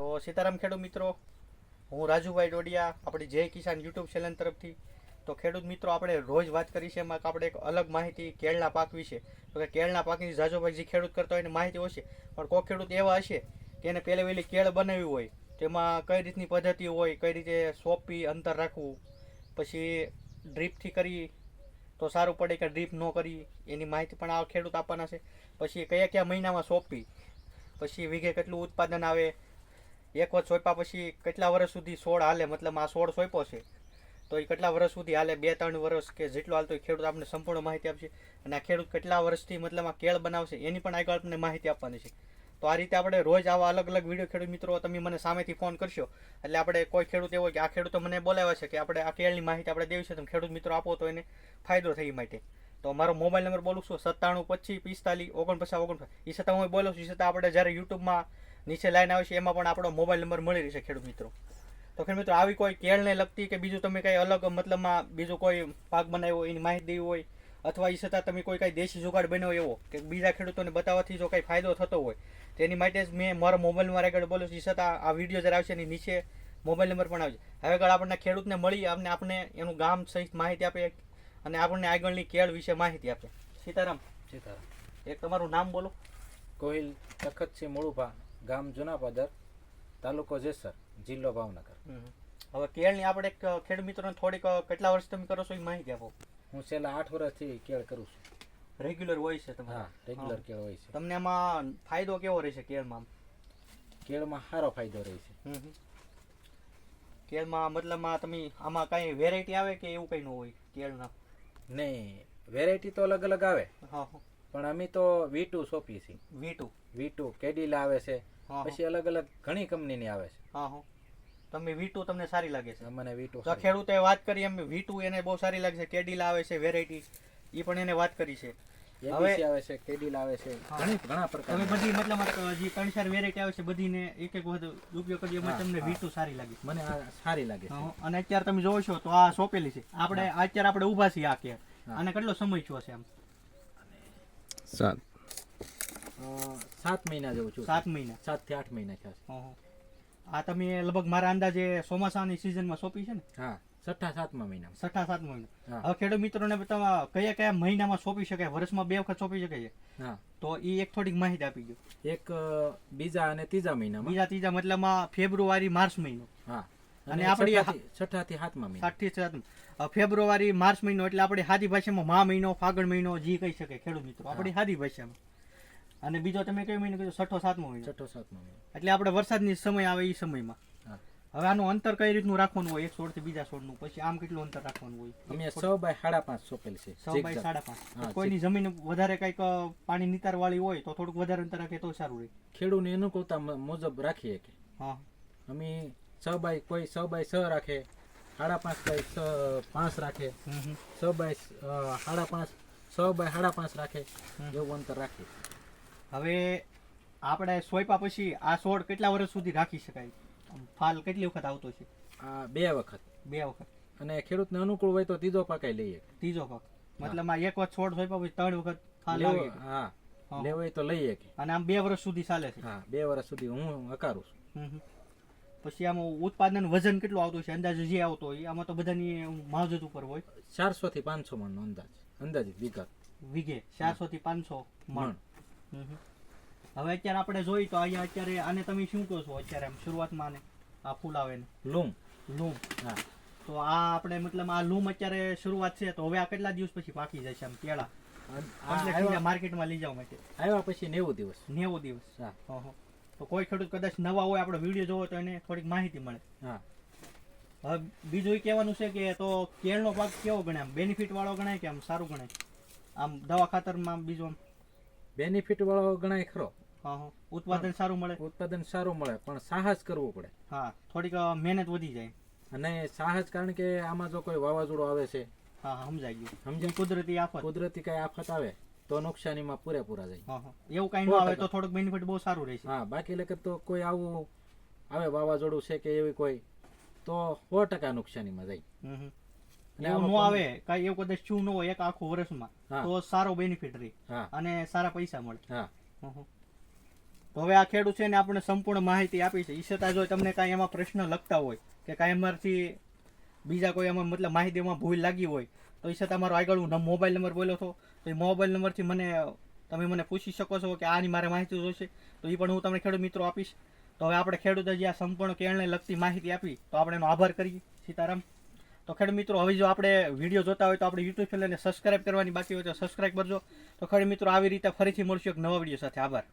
તો સીતારામ ખેડૂત મિત્રો, હું રાજુભાઈ ડોડિયા, આપણી જય કિસાન યુટ્યુબ ચેનલ તરફથી. તો ખેડૂત મિત્રો, આપણે રોજ વાત કરી છે એમાં આપણે એક અલગ માહિતી કેળના પાક વિશે. તો કે કેળના પાકની જાજોભાઈ જે ખેડૂત કરતા હોય એની માહિતી હશે પણ કોઈ ખેડૂત એવા હશે કે એને પહેલે વહેલી કેળ બનાવી હોય, તેમાં કઈ રીતની પદ્ધતિ હોય, કઈ રીતે સોંપી, અંતર રાખવું, પછી ડ્રીપથી કરી, તો સારું પડે કે ડ્રીપ ન કરી, એની માહિતી પણ આ ખેડૂત આપવાના છે. પછી કયા કયા મહિનામાં સોંપી, પછી વીઘે કેટલું ઉત્પાદન આવે એક વખત સોંપ્યા પછી કેટલા વર્ષ સુધી છોડ હાલે? મતલબ આ છોડ સોંપ્યો છે. તો એ કેટલા વર્ષ સુધી હાલે? બે, ત્રણ વર્ષ કે જેટલું હાલતો એ ખેડૂત આપણને સંપૂર્ણ માહિતી આપશે. અને આ ખેડૂત કેટલા વર્ષથી મતલબ આ કેળ બનાવશે એની પણ આગળ આપણને માહિતી આપવાની છે. તો આ રીતે આપણે રોજ આવા અલગ અલગ વીડિયો ખેડૂત મિત્રો તમે મને સામેથી ફોન કરશો. એટલે આપણે કોઈ ખેડૂત એવો કે આ ખેડૂતો મને બોલાવ્યા છે કે આપણે આ કેળની માહિતી આપણે દેવી છે, તમે ખેડૂત મિત્રો આપો તો એને ફાયદો થઈ માટે. તો મારો મોબાઈલ નંબર બોલું છું, સત્તાણું પચીસ, પિસ્તાલીસ, ઓગણપચાસ ઓગણપચાસ. એ છતાં હું બોલું છું એ છતાં આપણે જ્યારે યુટ્યુબમાં નીચે લાઈન આવશે એમાં પણ આપણો મોબાઈલ નંબર મળી રહેશે ખેડૂત મિત્રો. તો ખેડૂત મિત્રો આવી કોઈ કેળને લગતી કે બીજું તમે કંઈ અલગ મતલબમાં બીજું કોઈ પાક બનાવ્યો એની માહિતી દેવી હોય અથવા એ છતાં તમે કોઈ કાંઈ દેશી જુગાડ બન્યો એવો કે બીજા ખેડૂતોને બતાવવાથી જો કંઈ ફાયદો થતો હોય તેની માટે જ મેં મારા મોબાઈલમાં આગળ બોલું છું છતાં આ વીડિયો જ્યારે આવશે એની નીચે મોબાઈલ નંબર પણ આવશે. હવે આગળ આપણને ખેડૂતને મળી આપણે આપણે એનું ગામ સહિત માહિતી આપે અને આપણને આગળની કેળ વિશે માહિતી આપે. સીતારામ સીતારામ. એક તમારું નામ બોલો. કોહિલ તખતસિંહ મુળુભા ગામ જુનાપાદર તાલુકો જેસર જિલ્લો ભાવનગર. હવે કેળની આપણે એક ખેડ મિત્રોને થોડીક કેટલા વર્ષ તમે કરો છો એ માહિતી આપો. હું છેલ્લા આઠ વર્ષથી કેળ કરું છું. રેગ્યુલર હોય છે તમારા? રેગ્યુલર કેળ હોય છે. તમને આમાં ફાયદો કેવો રહેશે કેળમાં? કેળમાં સારો ફાયદો રહે છે. કેળમાં મતલબમાં તમે આમાં કઈ વેરાયટી આવે કે એવું કઈ ન હોય કેળના? નહીં વેરાયટી તો અલગ અલગ આવે હા. પણ અમે તો વી ટુ સોંપીએ છીએ. વી ટુ વી ટુ કેડીલ આવે છે પછી અલગ અલગ ઘણી કંપનીની આવે છે. હા હા. તમે વી ટુ તમને સારી લાગે છે. મને વી ટુ તો ખેડૂતે વાત કરી એમ વી ટુ એને બહુ સારી લાગે છે કેડીલ આવે છે વેરાયટી એ પણ એને વાત કરી છે. એબીસી આવે છે કેડીલા આવે છે. ઘણી ઘણા તમે પ્રકાર બધી મતલબ જે ત્રણ ચાર વેરાયટી આવે છે બધીને એક એક વખત ઉપયોગ કરી એમાં તમને વી ટુ સારી લાગે. મને આ સારી લાગે છે. હા, અને અત્યારે તમે જોવો છો તો આ સોંપેલી છે. આપણે અત્યારે આપણે ઊભા છીએ આ કે. આને કેટલો સમય થયો છે આમ? સાત. સાત મહિના જેવું છું. સાત મહિના. સાતથી આઠ મહિના થયા છે. હં, હં. આ તમે લગભગ મારા અંદાજે ચોમાસાની સિઝનમાં સોંપી છે ને? હા છઠ્ઠા સાતમા મહિનામાં. છઠ્ઠા સાતમા મહિના. હવે ખેડૂત મિત્રોને તમે કયા કયા મહિનામાં સોંપી શકાય? વર્ષમાં બે વખત સોંપી શકાય છે? હા. તો એ એક થોડીક માહિતી આપી દો એક બીજા અને ત્રીજા મહિનામાં. બીજા ત્રીજા મતલબમાં ફેબ્રુઆરી માર્ચ મહિનો. હા. અને આપણી છઠ્ઠા થી સાતમા મહિના. સાત ફેબ્રુઆરી માર્ચ મહિનો એટલે આપણી સાદી ભાષામાં મા મહિનો ફાગણ મહિનો જી કહી શકે ખેડૂત મિત્રો. આપણી સાદી ભાષામાં. અને બીજો તમે કયો મહિનો કીધો? છઠ્ઠો સાતમો મહિનો. છઠ્ઠો સાતમો મહિનો. એટલે આપણે વરસાદની સમય આવે એ સમયમાં. હવે આનું અંતર કઈ રીતનું રાખવાનું હોય? એક છોડથી બીજા છોડનું. પછી આમ કેટલું અંતર રાખવાનું હોય? અમે સો બાય સાડા પાંચ સોંપેલ છે. છ બાય સાડા પાંચ. કોઈની જમીન વધારે કંઈક પાણી નિતાર વાળી હોય તો થોડુંક વધારે અંતર રાખે તો સારું રહે. ખેડૂતની એનું મ- મુજબ રાખીએ કે હા. અમે છ બાય કોઈ છ બાય છ રાખે સાડા પાંચ બાય પાંચ રાખે. છ બાય સાડા પાંચ છ બાય સાડા પાંચ રાખે. એવું અંતર રાખે. હવે આપણે સોયપા પછી આ છોડ કેટલા વર્ષ સુધી રાખી શકાય? ફાલ કેટલી વખત આવતો છે? આ બે વખત. બે વખત. અને ખેડૂતને અનુકૂળ હોય તો ત્રીજો પાક લઈએ. ત્રીજો પાક. મતલબ આ એક વખત છોડ સોયપા પછી ત્રણ વખત ફાલ આવી હા. લેવાય તો લઈએ અને આમ બે વર્ષ સુધી ચાલે છે. હા બે વર્ષ સુધી હું હકારું છું. પછી આમાં ઉત્પાદન વજન કેટલું આવતું છે? અંદાજે જે આવતો હોય આમાં તો બધાની માવજત ઉપર હોય. ચારસો થી પાંચસો મણનો અંદાજ. અંદાજિત વિગત. વીઘે ચારસો થી પાંચસો મણ. હવે અત્યારે આપણે જોઈ તો અહીંયા અત્યારે આને તમે શું કહો છો અત્યારે આમ શરૂઆતમાં આને? આ ફૂલ આવે ને લૂમ. લૂમ. હા. તો આ આપણે મતલબ આ લૂમ અત્યારે શરૂઆત છે તો હવે આ કેટલા દિવસ પછી પાકી જશે આમ કેળા? માર્કેટમાં લઈ જવા માટે. આવ્યા પછી નેવું દિવસ. નેવું દિવસ. હા. હા હં. તો કોઈ ખેડૂત કદાચ નવા હોય આપણો વીડિયો જોવો તો એને થોડીક માહિતી મળે. હા. હવે બીજું એ કહેવાનું છે કે તો કેળનો પાક કેવો ગણાય? આમ બેનિફિટ વાળો ગણાય કે આમ સારું ગણાય? આમ દવા ખાતરમાં બીજું આમ? બેનિફિટ વાળો ગણાય ખરો. હા હા. ઉત્પાદન સારું મળે? ઉત્પાદન સારું મળે પણ સાહસ કરવું પડે. હા. થોડીક મહેનત વધી જાય. અને સાહસ કારણ કે આમાં જો કોઈ વાવાઝોડું આવે છે હા હા સમજાઈ ગયું. સમજાય? કુદરતી આફત. કુદરતી કઈ આફત આવે? તો નુકસાનીમાં પૂરેપૂરા જાય. એવું કઈ આવે તો થોડુંક બેનિફિટ બહુ સારું રહેશે. હા બાકી લખે તો કોઈ આવું આવે વાવાઝોડું છે કે એવી કોઈ તો સો ટકા નુકસાનીમાં જાય. એવું આવે કઈ એવું કદાચ શું ન હોય એક આખું વર્ષમાં. તો સારો બેનિફિટ રહે. અને સારા પૈસા મળે. તો હવે આ ખેડૂત છે ને આપણે સંપૂર્ણ માહિતી આપી છે. ઈ છતાં જો તમને કાંઈ એમાં પ્રશ્ન લખતા હોય કે કાંઈ અમારથી બીજા કોઈ એમાં મતલબ માહિતીમાં ભૂલ લાગી હોય તો એ છતાં મારો આગળ હું મોબાઈલ નંબર બોલ્યો હતો. તો એ મોબાઈલ નંબરથી મને, તમે મને પૂછી શકો છો કે આની મારે માહિતી જોઈશે. તો એ પણ હું તમને ખેડૂત મિત્રો આપીશ. તો હવે આપણે ખેડૂતો જે આ સંપૂર્ણ કેળને લગતી માહિતી આપી, તો આપણે એનો આભાર કરીએ, સીતારામ. તો ખેડૂત મિત્રો, હવે જો આપણે વીડિયો જોતા હોય તો આપણે યુટ્યુબ ચેનલને સબસ્ક્રાઇબ કરવાની બાકી હોય તો સબસ્ક્રાઇબ કરજો. તો ખેડૂત મિત્રો, આવી રીતે ફરીથી મળશું એક નવા વીડિયો સાથે. આભાર.